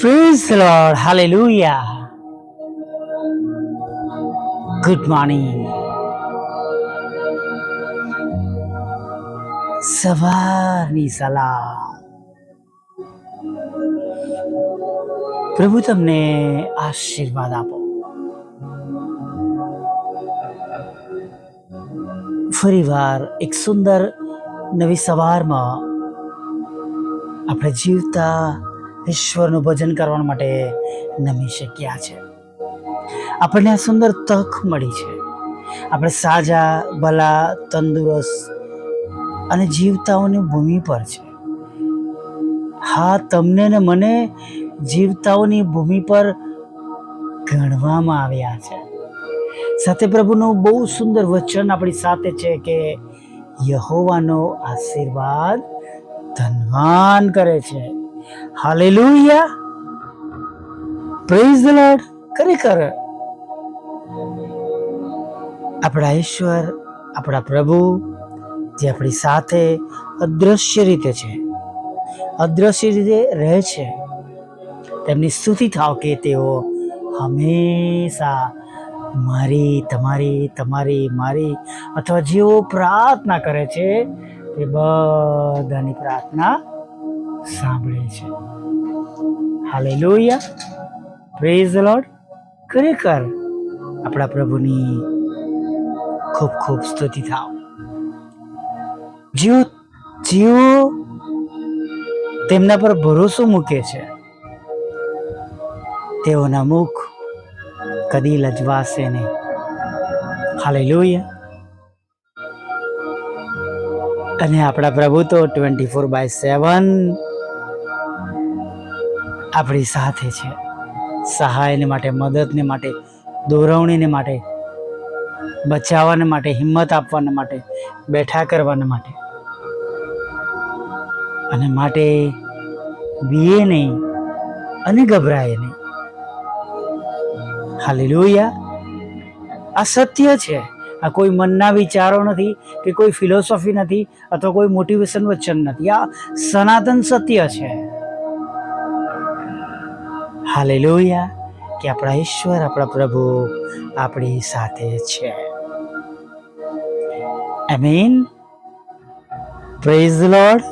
Praise Lord Lord. Good morning. સવારની સલાહ પ્રભુ તમને આશીર્વાદ આપો ફરીવાર એક સુંદર નવી સવારમાં આપણે જીવતા ઈશ્વરનું ભજન કરવા માટે નમી શક્યા છે. આપણને આ સુંદર તક મળી છે. આપણે સાજા, ભલા, તંદુરસ્ત અને જીવતાઓની ભૂમિ પર છે. હા, તમને ને મને જીવતાઓની ભૂમિ પર ગણવામાં આવ્યા છે. સાથે પ્રભુનું બહુ સુંદર વચન આપણી સાથે છે કે યહોવાનો આશીર્વાદ ધનવાન કરે છે. હાલેલુયા પ્રેઝ ધ લોર્ડ ખરેખર આપણા ઈશ્વર, આપણા પ્રભુ, જે આપણી સાથે અદ્રશ્ય રીતે છે, અદ્રશ્ય રીતે રહે છે, તેમની સ્તુતિ થાવ કે તેઓ હંમેશા મારી, તમારી તમારી, મારી અથવા જેઓ પ્રાર્થના કરે છે, તે બધાની પ્રાર્થના સાંભળે છે. હાલે લોહિયા પ્રેઝ લોડ ખરેખર આપણા પ્રભુની ખૂબ ખૂબ સ્તુતિ થાવ. જીવ, જીવો તેમના પર ભરોસો મૂકે છે. તેઓના મુખ કદી લજવાશે નહીં. હાલે લોહિયા અને આપણા પ્રભુ તો ટ્વેન્ટી ફોર બાય સેવન આપણી સાથે છે. સહાયને માટે, મદદને માટે, દોરવણીને માટે, બચાવવાને માટે, હિંમત આપવાને માટે, બેઠા કરવાને માટે. અને માટે બીએ નહીં અને ગભરાય નહીં. હાલેલુયા. આ સત્ય છે. આ કોઈ મનના વિચારો નથી કે કોઈ ફિલોસોફી નથી અથવા કોઈ મોટિવેશન વચન નથી. આ સનાતન સત્ય છે. હાલેલુયા. કે આપણા ઈશ્વર, આપણા પ્રભુ આપણી સાથે છે. આમીન પ્રેઝ લોર્ડ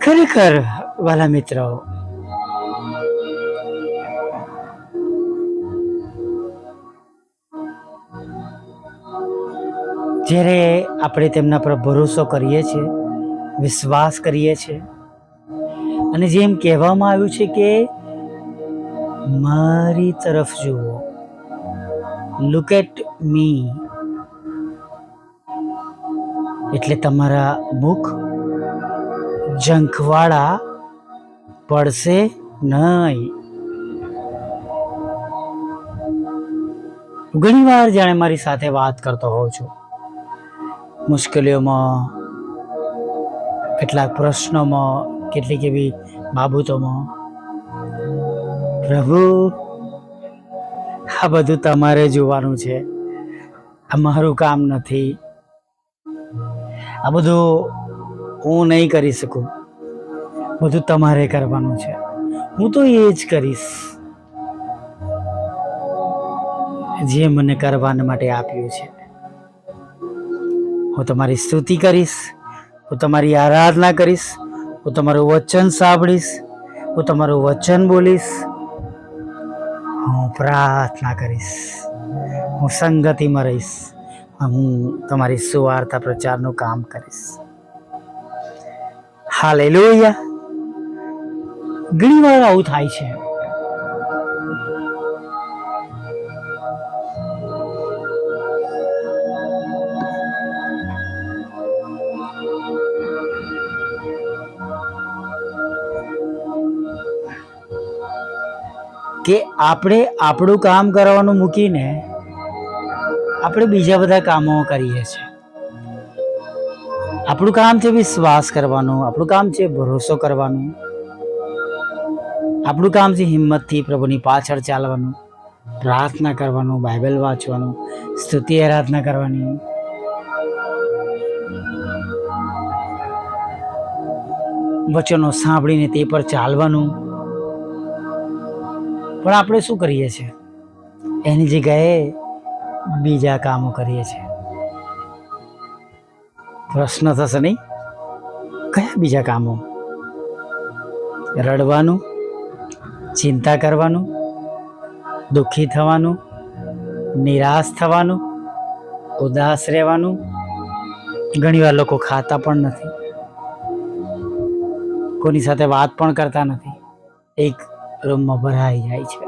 ખરેખર, વાલા મિત્રો, જ્યારે આપણે તેમના પર ભરોસો કરીએ છીએ, વિશ્વાસ કરીએ છીએ અને જેમ કહેવામાં આવ્યું છે કે મારી તરફ જુઓ. લુક એટ મી એટલે તમારા મુખ જંખવાળા પડશે નહીં. ઘણી વાર જાણે મારી સાથે વાત કરતો હોઉં છું. મુશ્કેલીઓમાં, કેટલાક પ્રશ્નોમાં કેટલીક એવી બાબતોમાં. પ્રભુ, આ બધું તમારે જોવાનું છે. આ મારું કામ નથી. આ બધું હું નહીં કરી શકું. બધું તમારે કરવાનું છે. હું તો એ જ કરીશ. જે મને કરવાના માટે આપ્યું છે. હું તમારી સ્તુતિ કરીશ. હું તમારી આરાધના કરીશ. હું તમારું વચન સાંભળીશ, હું તમારું વચન બોલીશ. હું પ્રાર્થના કરીશ, હું સંગતિમાં રહીશ હું તમારી સુવાર્તા પ્રચારનું કામ કરીશ. હાલેલુયા. ઘણી વાર આવું થાય છે. કે આપણે આપણું કામ કરવાનું મૂકીને આપણે બીજા બધા કામો કરીએ છીએ. આપણું કામ છે વિશ્વાસ કરવાનું, આપણું કામ છે ભરોસો કરવાનું. આપણું કામ છે હિંમતથી પ્રભુની પાછળ ચાલવાનું, પ્રાર્થના કરવાનું, બાઇબલ વાંચવાનું, સ્તુતિ આરાધના કરવાની. વચનો સાંભળીને તે પર ચાલવાનું. પણ આપણે શું કરીએ છીએ? એની જગ્યાએ બીજા કામો કરીએ છીએ. પ્રશ્ન થશે નહીં? કયા બીજા કામો? રડવાનું, ચિંતા કરવાનું, દુઃખી થવાનું, નિરાશ થવાનું, ઉદાસ રહેવાનું? ઘણીવાર લોકો ખાતા પણ નથી. કોની સાથે વાત પણ કરતા નથી. એક રૂમમાં ભરાઈ જાય છે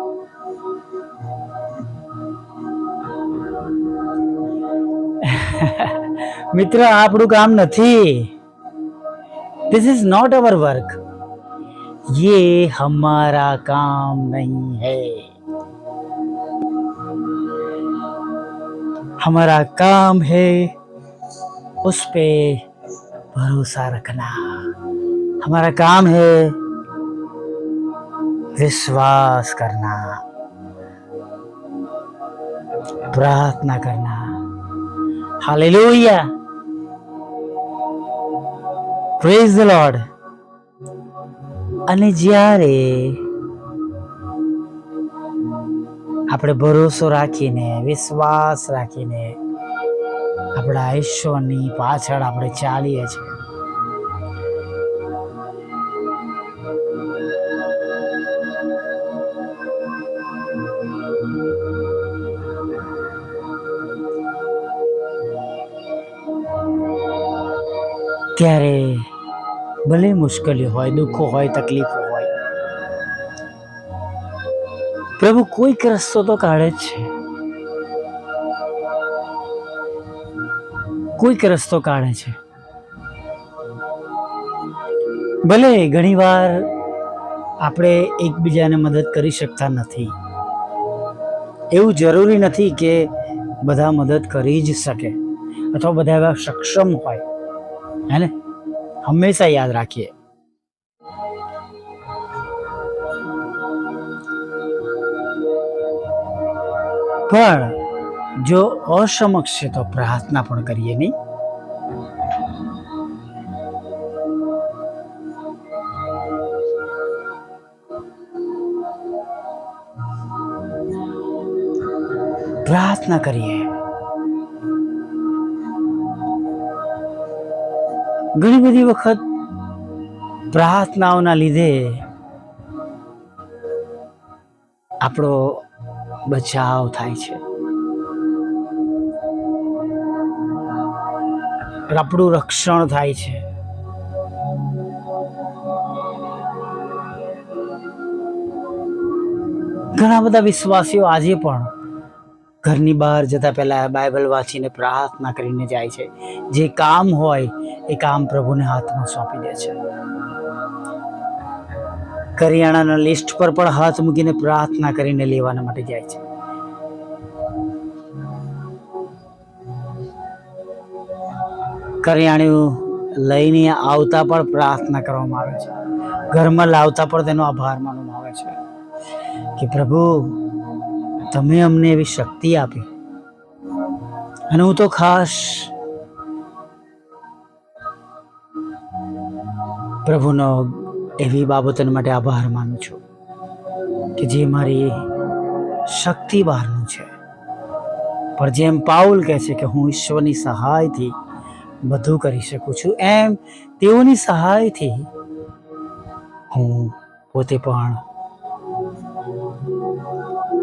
મિત્ર આ આપણું કામ નથી this is not our work ये हमारा काम नहीं है हमारा काम है उस पे भरोसा रखना हमारा काम है विश्वास करना प्रार्थना करना हालेलुया પ્રેઝ ધ લોર્ડ અને જ્યારે આપણે ભરોસો રાખીને વિશ્વાસ રાખીને આપણા ઈશ્વરની પાછળ આપણે ચાલીએ છીએ ત્યારે ભલે મુશ્કેલી હોય, દુઃખો હોય, તકલીફો હોય, પ્રભુ કોઈક રસ્તો તો કાઢે જ છે. કોઈક રસ્તો કાઢે છે. ભલે ઘણીવાર આપણે એકબીજાને મદદ કરી શકતા નથી. એવું જરૂરી નથી કે બધા મદદ કરી જ શકે. અથવા બધા એવા સક્ષમ હોય. હે ને હંમેશા યાદ રાખીએ પણ જો અસમક્ષ છે તો પ્રાર્થના પણ કરીએ નહીં પ્રાર્થના કરીએ ઘણી બધી વખત પ્રાર્થનાઓના લીધે આપણો બચાવ થાય છે. આપણું રક્ષણ થાય છે. ઘણા બધા વિશ્વાસીઓ આજે પણ ઘરની બહાર જતા પહેલા બાઇબલ વાંચીને પ્રાર્થના કરીને જાય છે. જે કામ હોય એ કામ પ્રભુને હાથમાં સોંપી દે છે. કરિયાણાના લિસ્ટ પર પણ હાથ મૂકીને પ્રાર્થના કરીને લેવાના માટે જાય છે. કરિયાણું લઈને આવતા પણ પ્રાર્થના કરવામાં આવે છે. ઘરમાં લાવતા પણ તેનો આભાર માનવામાં આવે છે. કે પ્રભુ, તમે અમને એવી શક્તિ આપી. અને હું તો ખાસ પ્રભુનો એવી બાબતોને માટે આભાર માનું છું કે જે મારી શક્તિ બહારનું છે. પણ જેમ પાઉલ કહે છે કે હું ઈશ્વરની સહાયથી બધું કરી શકું છું, એમ તેઓની સહાયથી હું પોતે પણ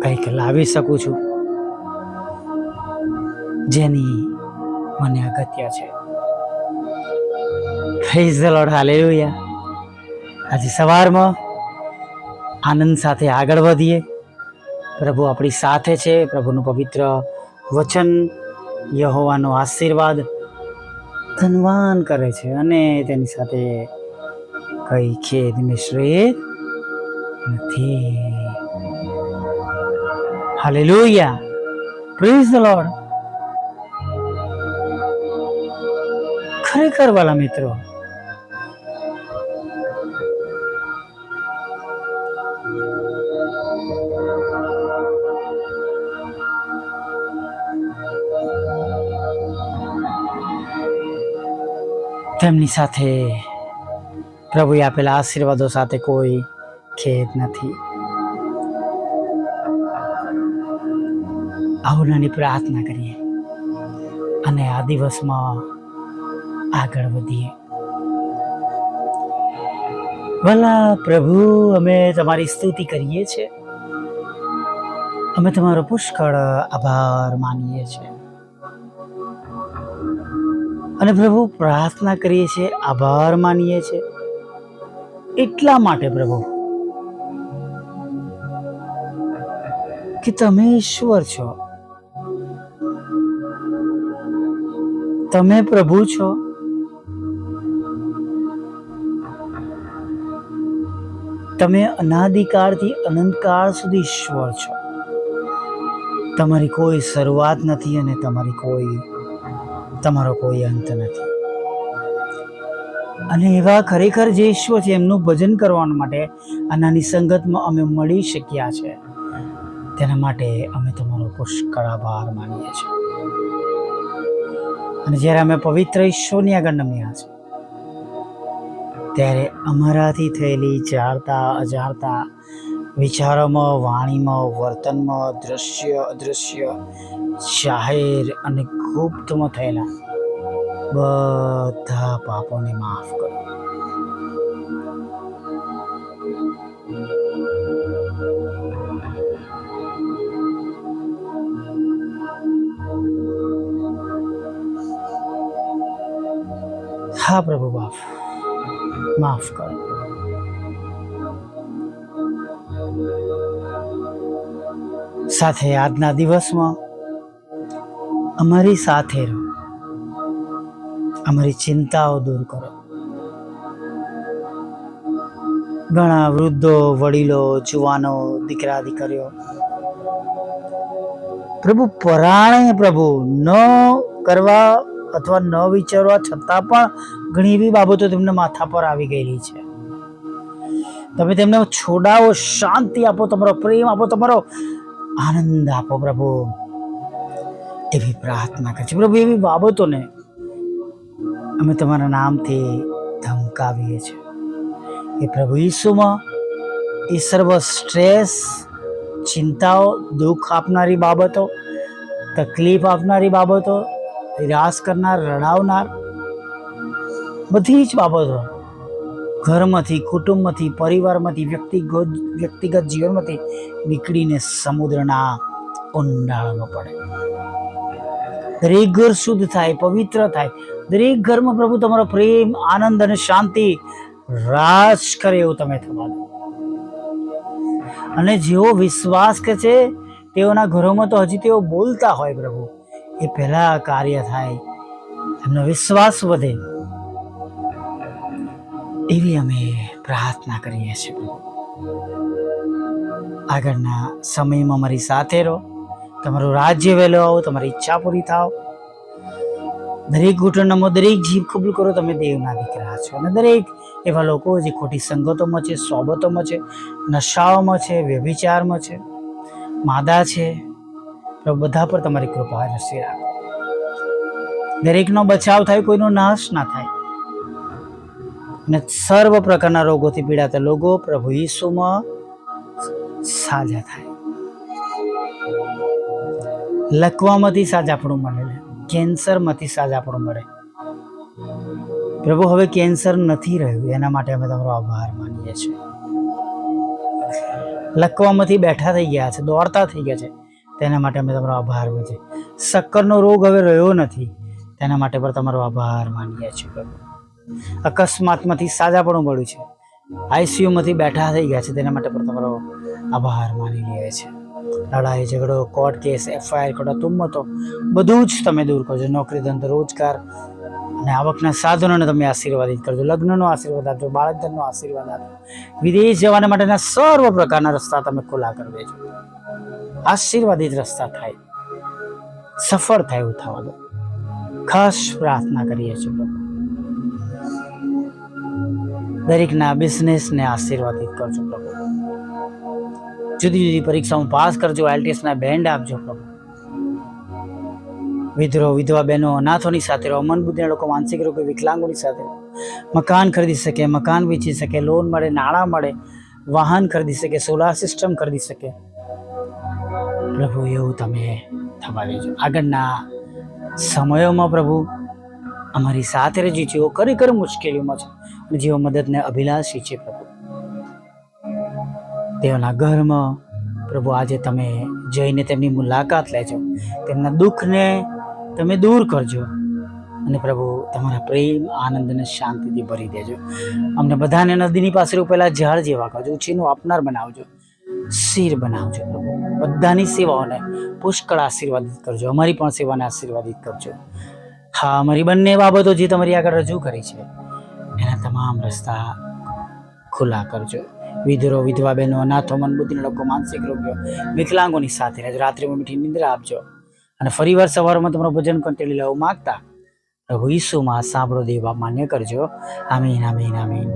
કંઈક લાવી શકું છું, જેની મને અગત્ય છે. પ્રેઝ ધ લોર્ડ હાલેલુયા આજે સવારમાં આનંદ સાથે આગળ વધીએ. પ્રભુ આપણી સાથે છે. પ્રભુનું પવિત્ર વચન યહોવાનો આશીર્વાદ ધનવાન કરે છે અને તેની સાથે કઈ ખેદ મિશ્રિત નથી. હાલેલુયા. પ્રેઝ ધ લોર્ડ ખરેખર વાલા મિત્રો તેમની સાથે પ્રભુએ આપેલા આશીર્વાદો સાથે કોઈ ખેદ નથી. આવો નાની પ્રાર્થના કરીએ અને આ દિવસમાં આગળ વધીએ. ભલા પ્રભુ, અમે તમારી સ્તુતિ કરીએ છીએ. અમે તમારો પુષ્કળ આભાર માનીએ છીએ. અને પ્રભુ પ્રાર્થના કરીએ છીએ, આભાર માનીએ છીએ. એટલા માટે પ્રભુ, કે તમે ઈશ્વર છો. તમે પ્રભુ છો. તમે અનાદિકાળથી અનંતકાળ સુધી ઈશ્વર છો. તમારી કોઈ શરૂઆત નથી અને તમારી કોઈ તમારો કોઈ અંત નથી. અને એવા ખરેખર જે ઈશ્વર છે, એમનું ભજન કરવા માટે આનાની સંગતમાં અમે મળી શક્યા છે. તેના માટે અમે તમારો પુષ્કળ આભાર માનીએ છીએ. અને જ્યારે અમે પવિત્ર ઈશ્વરની આગળ નમ્યા છે ત્યારે અમારાથી થયેલી જાણતા, અજાણતા વિચારોમાં, વાણીમાં, વર્તનમાં, દ્રશ્ય અદૃશ્ય જાહેર અને ગુપ્તમાં થયેલા બધા પાપોને માફ કરો. હા પ્રભુ બાપ માફ કરો. સાથે આજના દિવસમાં અમારી સાથે રહો. અમારી ચિંતાઓ દૂર કરો. ઘણા વૃદ્ધો, વડીલો, જુવાનો, દીકરા, દીકરીઓ, પ્રભુ પરાણે પ્રભુ ન કરવા અથવા ન વિચારવા છતાં પણ ઘણી એવી બાબતો તેમના માથા પર આવી ગયેલી છે. તમે તેમને છોડાવો, શાંતિ આપો, તમારો પ્રેમ આપો, તમારો આનંદ આપો પ્રભુ. એવી પ્રાર્થના કરે છે પ્રભુ, એવી બાબતોને અમે તમારા નામથી ધમકાવીએ છીએ. એ પ્રભુ ઈસુમાં એ સર્વ સ્ટ્રેસ ચિંતાઓ, દુઃખ આપનારી બાબતો, તકલીફ આપનારી બાબતો, નિરાશ કરનાર, રડાવનાર બધી જ બાબતો ઘરમાંથી, કુટુંબમાંથી, પરિવારમાંથી વ્યક્તિગત વ્યક્તિગત જીવનમાંથી નીકળીને સમુદ્રના ઊંડાણમાં પડે. દરેક ઘર શુદ્ધ થાય, પવિત્ર થાય. દરેક ઘરમાં પ્રભુ તમારો પ્રેમ, આનંદ અને શાંતિ રાજ કરે એવું તમે થવા દો. અને જેઓ વિશ્વાસ કે છે, તેઓના ઘરોમાં તો હજી તેઓ બોલતા હોય પ્રભુ. એ પહેલા કાર્ય થાય. એમનો વિશ્વાસ વધે. એવી અમે પ્રાર્થના કરીએ છીએ. આગળના સમયમાં અમારી સાથે રહો. તમારું રાજ્ય વહેલો આવો, તમારી ઈચ્છા પૂરી થાવ. દરેક ઘૂંટણમાં દરેક જીભ કબૂલ કરો, તમે દેવના દીકરા છો. અને દરેક એવા લોકો જે ખોટી સંગતોમાં છે, સોબતોમાં છે, નશાઓમાં છે, વ્યભિચારમાં છે. માદા છે. બધા પર તમારી કૃપા રસી રાખો. દરેકનો બચાવ થાય, કોઈનો નાશ ના થાય. અને સર્વ પ્રકારના રોગોથી પીડાતા લોકો પ્રભુ ઈસુમાં સાજા થાય. લકવામાંથી સાજાપણું મળે કેન્સરમાંથી સાજાપણું મળે. પ્રભુ હવે કેન્સર નથી રહ્યું. એના માટે અમે તમારો આભાર માનીએ છીએ. લકવામાંથી બેઠા થઈ ગયા છે, દોડતા થઈ ગયા છે. તેના માટે અમે તમારો આભાર માનીએ શક્કરનો રોગ હવે રહ્યો નથી. તેના માટે પણ તમારો આભાર માનીએ છીએ પ્રભુ. અકસ્માતમાંથી સાજા પણ મળ્યું છે. આઈસીયુમાંથી બેઠા થઈ ગયા છે. તેના માટે પણ તમારો આભાર માની લે છે લડાઈ, ઝઘડો, કોર્ટ કેસ, એફઆઈઆર ખોટા તુમ્મતો બધું જ તમે દૂર કરજો. નોકરી ધંધો, રોજગાર અને આવકના સાધનોને તમે આશીર્વાદિત કરજો. લગ્નનો આશીર્વાદ આપજો બાળકધનનો આશીર્વાદ આપજો. વિદેશ જવાના માટેના સર્વ પ્રકારના રસ્તા તમે ખુલ્લા કરી દેજો. આશીર્વાદિત રસ્તા થાય. સફળ થાય એવું થવા દો. ખાસ પ્રાર્થના કરીએ છીએ. દરેકના બિઝનેસને આશીર્વાદિત કરજો પ્રભુ. જુદી જુદી પરીક્ષાઓ પાસ કરજો, આઈએલટીએસના બેન્ડ આપજો પ્રભુ. વિધરો, વિધવા બહેનો, અનાથોની સાથે રહો મન બુદ્ધિના લોકો, માનસિક રોગો, વિકલાંગોની સાથે મકાન ખરીદી શકે, મકાન વેચી શકે લોન મળે, નાણાં મળે, વાહન ખરીદી શકે સોલાર સિસ્ટમ ખરીદી શકે. પ્રભુ, એવું તમે થવા દેજો. આગળના સમયોમાં પ્રભુ, અમારી સાથે રહેજો. જેઓ ખરેખર મુશ્કેલીઓમાં છે જેઓ મદદને અભિલાષી છે પ્રભુ. તેઓના ઘરમાં પ્રભુ આજે તમે જઈને તેમની મુલાકાત લેજો. તેમના દુઃખને તમે દૂર કરજો. અને પ્રભુ તમારા પ્રેમ, આનંદ અને શાંતિથી ભરી દેજો. અમને બધાને નદીની પાસે રોપેલા ઝાડ જેવા કરજો ઉછીનું આપનાર બનાવજો. શિર બનાવજો પ્રભુ. બધાની સેવાઓને પુષ્કળ આશીર્વાદિત કરજો. અમારી પણ સેવાને આશીર્વાદિત કરજો. હા, અમારી બંને બાબતો જે તમારી આગળ રજૂ કરી છે એના તમામ રસ્તા ખુલ્લા કરજો. વિધરો, વિધવા બહેનો, અનાથો મનબુદ્ધિના લોકો માનસિક રોગીઓ વિકલાંગોની સાથે રહેજો. રાત્રિમાં મીઠી નિંદ્રા આપજો. અને ફરીવાર સવારમાં તમારું ભજન કંટેલી લેવું માગતા. પ્રભુ ઈસુમાં સાંભળો દેવા માન્ય કરજો. આમીન આમીન આમીન.